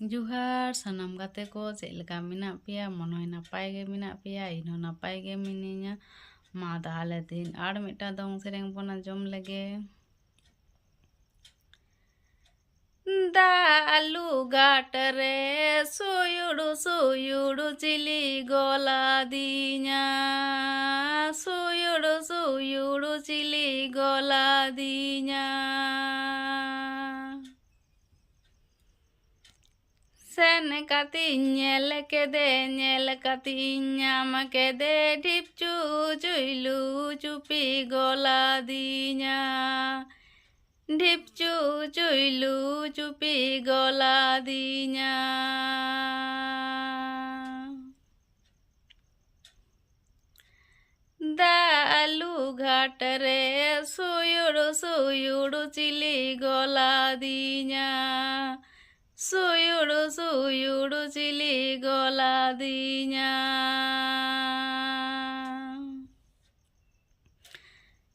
ᱡᱚᱦᱟᱨ ᱥᱟᱱᱟᱢ ᱜᱟᱛᱮ ᱠᱚ ᱪᱮᱫ ᱞᱮᱠᱟ ᱢᱮᱱᱟᱜ ᱯᱮᱭᱟ ᱢᱚᱱᱮ ᱱᱟᱯᱟᱭ ᱜᱮ ᱢᱮᱱᱟᱜ ᱯᱮᱭᱟ ᱤᱧᱦᱚᱸ ᱱᱟᱯᱟᱭ ᱜᱮ ᱢᱤᱱᱟᱹᱧᱟ ᱢᱟ ᱛᱟᱦᱞᱮ ᱫᱤᱱ ᱟᱨ ᱢᱤᱫᱴᱟᱝ ᱫᱚᱝ ᱥᱮᱨᱮᱧ ᱵᱚᱱ ᱟᱸᱡᱚᱢ ᱞᱮᱜᱮ ದಾಲು ಘಾಟರೆ ಸುಯುಡು ಸುಯುಡು ಚಿಲಿಗೊಲಾದೀನ ಸುಯುಡು ಸುಯುಡು ಚಿಲಿಗೊಲಾದೀನ sen katiñ ñel kede ñel katiñ ñam kede ঢিপ চু চুইলু চুপি গলা দিñা ঢিপ চু চুইলু চুপি গলা দিñা দালু ঘাট রে সুয়ুড় সুয়ুড় চিলি গলা দিñা সুয়ুড় সুয়ুড় চিলি গলা দিñা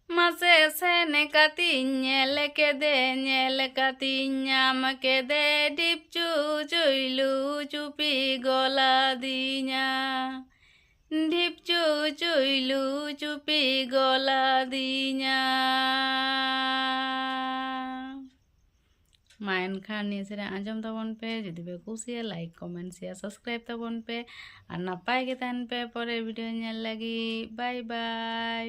মাসে সেনে কাতি ñেল কেদে ñেল কাতি ñাম কেদে ডিপচু চুইলু চুপি গলা দিñা ঢিপচু চুইলু চুপি গলা দিñা ᱢᱟ ᱮᱱᱠᱷᱟᱱ ᱱᱤᱭᱟᱹ ᱥᱮᱨᱮᱧ ᱟᱸᱡᱚᱢ ᱛᱟᱵᱚᱱ ᱯᱮ ᱡᱩᱫᱤ ᱯᱮ ᱠᱩᱥᱤᱭᱟ ᱞᱟᱭᱤᱠ ᱠᱚᱢᱮᱱᱴ ᱥᱮᱭᱟᱨ ᱥᱟᱵᱥᱠᱨᱟᱭᱤᱵ ᱛᱟᱵᱚᱱ ᱯᱮ ᱟᱨ ᱱᱟᱯᱟᱭ ᱜᱮ ᱛᱟᱦᱮᱱ ᱯᱮ ᱯᱚᱨᱮ ᱵᱷᱤᱰᱤᱭᱳ ᱧᱮᱞ ᱞᱟᱹᱜᱤᱫ ᱵᱟᱭ ᱵᱟᱭ